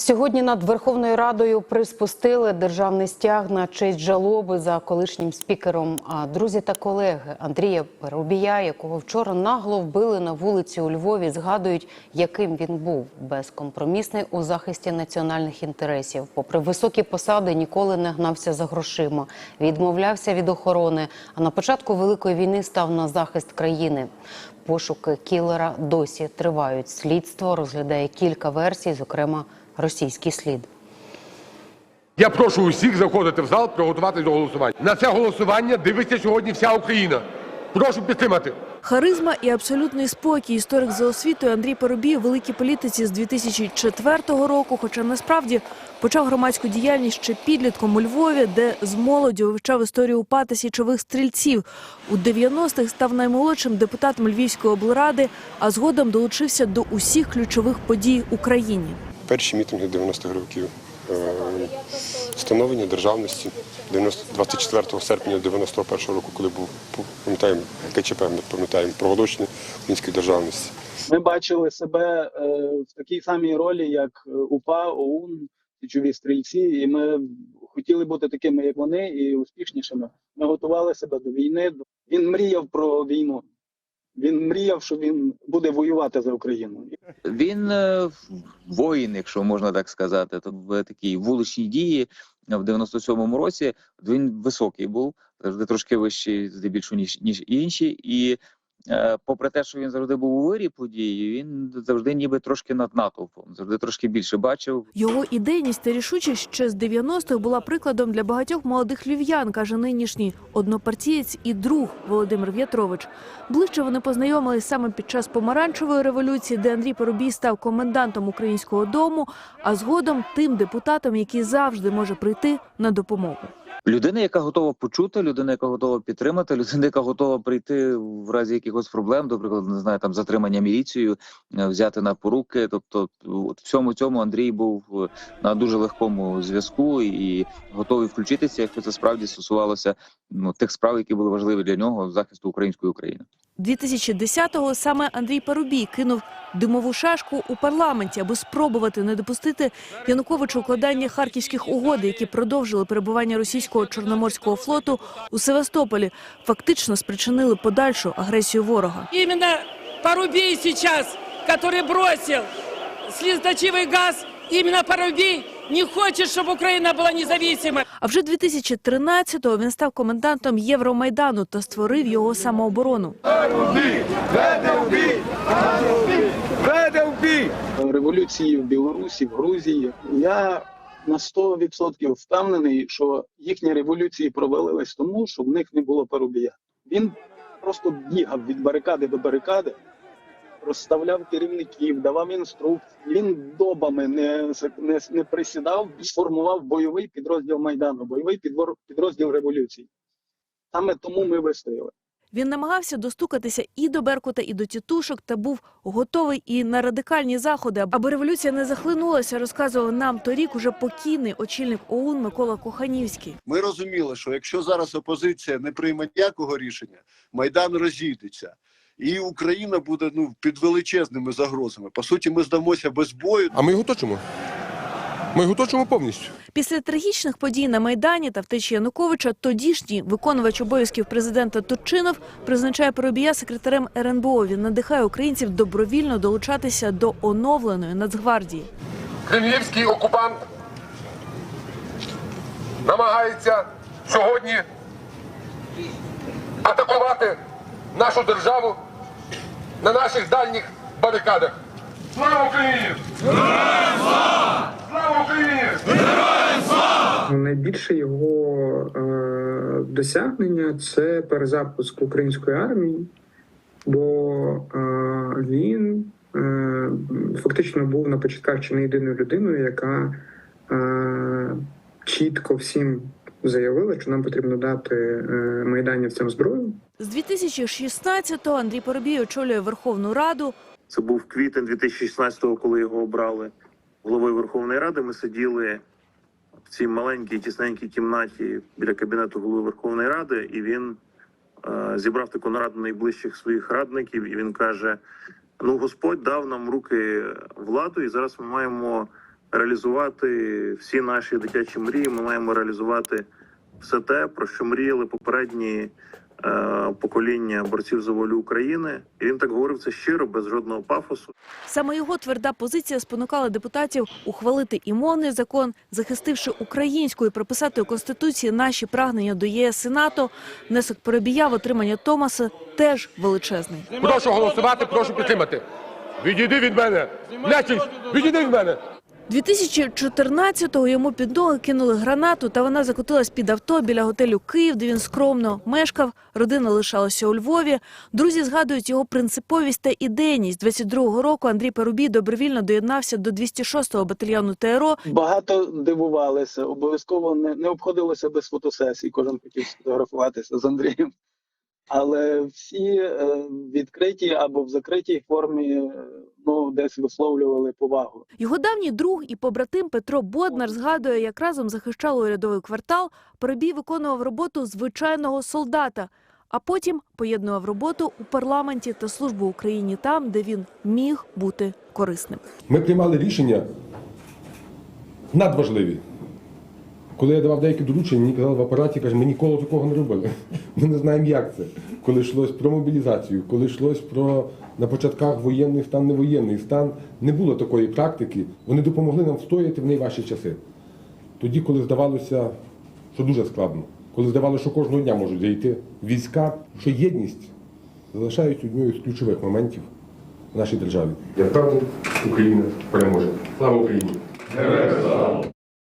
Сьогодні над Верховною Радою приспустили державний стяг на честь жалоби за колишнім спікером. А друзі та колеги Андрія Парубія, якого вчора нагло вбили на вулиці у Львові, згадують, яким він був безкомпромісний у захисті національних інтересів. Попри високі посади, ніколи не гнався за грошима, відмовлявся від охорони. А на початку великої війни став на захист країни. Пошуки кілера досі тривають. Слідство розглядає кілька версій, зокрема російський слід. Я прошу усіх заходити в зал, приготуватись до голосування. На це голосування дивиться сьогодні вся Україна. Прошу підтримати. Харизма і абсолютний спокій. Історик за освітою Андрій Парубій у великій політиці з 2004 року. Хоча насправді почав громадську діяльність ще підлітком у Львові, де з молоді вивчав історію УПА та січових стрільців. У 90-х став наймолодшим депутатом Львівської облради, а згодом долучився до усіх ключових подій в Україні. Перші мітинги 90-х років, е, становлення державності 90 24 серпня 91 року, коли був пам'ятаємо КЧП, ми пам'ятаємо проголошення української державності. Ми бачили себе е, в такій самій ролі, як е, УПА, ОУН, січові стрільці, і ми хотіли бути такими, як вони, і успішнішими. Ми готували себе до війни. Він мріяв про війну. Він мріяв, що він буде воювати за Україну. Він е, воїн, якщо можна так сказати, то в такій вуличній дії в 97-му році він високий був, завжди трошки вищий, здебільшого ніж ніж інші. І попри те, що він завжди був у вирі події, він завжди ніби трошки над натовпом, завжди трошки більше бачив. Його ідейність та рішучість ще з 90-х була прикладом для багатьох молодих львів'ян, каже нинішній однопартієць і друг Володимир В'ятрович. Ближче вони познайомились саме під час помаранчевої революції, де Андрій Поробій став комендантом українського дому, а згодом тим депутатом, який завжди може прийти на допомогу. Людина, яка готова почути, людина, яка готова підтримати, людина, яка готова прийти в разі якихось проблем, до прикладу, не знаю, там затримання міліцією, е, взяти на поруки. Тобто, от всьому цьому Андрій був е, на дуже легкому зв'язку і готовий включитися, якщо це справді стосувалося ну тих справ, які були важливі для нього захисту української України. 2010-го саме Андрій Парубій кинув димову шашку у парламенті, аби спробувати не допустити Януковичу укладання харківських угод, які продовжили перебування російського чорноморського флоту у Севастополі, фактично спричинили подальшу агресію ворога. Именно Порубей сейчас, который бросил слезоточивый газ, именно Порубей не хочет, чтобы Украина была независимой. А вже 2013-го він став комендантом Євромайдану та створив його самооборону. Революції в Білорусі, в Грузії. Я на 100% впевнений, що їхні революції провалились тому, що в них не було парубія. Він просто бігав від барикади до барикади, розставляв керівників, давав інструкції. Він добами не, не, не присідав, сформував бойовий підрозділ Майдану, бойовий підвор- підрозділ революції. Саме тому ми вистояли. Він намагався достукатися і до Беркута, і до тітушок, та був готовий і на радикальні заходи, аби революція не захлинулася, розказував нам торік уже покійний очільник ОУН Микола Коханівський. Ми розуміли, що якщо зараз опозиція не прийме ніякого рішення, майдан розійдеться, і Україна буде ну під величезними загрозами. По суті, ми здамося без бою. А ми його точимо. Ми його точимо повністю. Після трагічних подій на майдані та втечі Януковича, тодішній виконувач обов'язків президента Турчинов призначає Поробія секретарем РНБО. Він надихає українців добровільно долучатися до оновленої Нацгвардії. Кремлівський окупант намагається сьогодні атакувати нашу державу на наших дальніх барикадах. Слава Україні! Слава! Слава Україні! Найбільше його е, досягнення це перезапуск української армії, бо е, він е, фактично був на початках чи не єдиною людиною, яка е, чітко всім заявила, що нам потрібно дати е, майданівцям зброю. З 2016-го Андрій Поробій очолює Верховну Раду. Це був квітень 2016-го, коли його обрали головою Верховної Ради. Ми сиділи в цій маленькій тісненькій кімнаті біля кабінету голови Верховної Ради, і він е, зібрав таку нараду найближчих своїх радників, і він каже: Ну, Господь дав нам руки владу, і зараз ми маємо реалізувати всі наші дитячі мрії. Ми маємо реалізувати все те, про що мріяли попередні е, покоління борців за волю України. І він так говорив це щиро, без жодного пафосу. Саме його тверда позиція спонукала депутатів ухвалити і мовний закон, захистивши українську і прописати у конституції наші прагнення до ЄС і НАТО. Внесок Поробія в отримання Томаса теж величезний. Прошу голосувати, прошу підтримати. Відійди від мене. Нечість, відійди від мене. 2014-го йому під ноги кинули гранату, та вона закотилась під авто біля готелю Київ, де він скромно мешкав. Родина лишалася у Львові. Друзі згадують його принциповість та ідейність. 22-го року Андрій Парубій добровільно доєднався до 206-го батальйону ТРО. Багато дивувалися, обов'язково не, не обходилося без фотосесій. Кожен хотів сфотографуватися з Андрієм. Але всі е, відкриті або в закритій формі е, ну, десь висловлювали повагу. Його давній друг і побратим Петро Боднар згадує, як разом захищали урядовий квартал. Парубій виконував роботу звичайного солдата, а потім поєднував роботу у парламенті та службу Україні там, де він міг бути корисним. Ми приймали рішення надважливі. Коли я давав деякі доручення, мені казали в апараті, каже, ми ніколи такого не робили. Ми не знаємо, як це. Коли йшлось про мобілізацію, коли йшлось про на початках воєнний стан, невоєнний стан, не було такої практики. Вони допомогли нам встояти в найважчі часи. Тоді, коли здавалося, що дуже складно, коли здавалося, що кожного дня можуть зайти війська, що єдність залишають однією з ключових моментів в нашій державі. Я впевнений, Україна переможе. Слава Україні!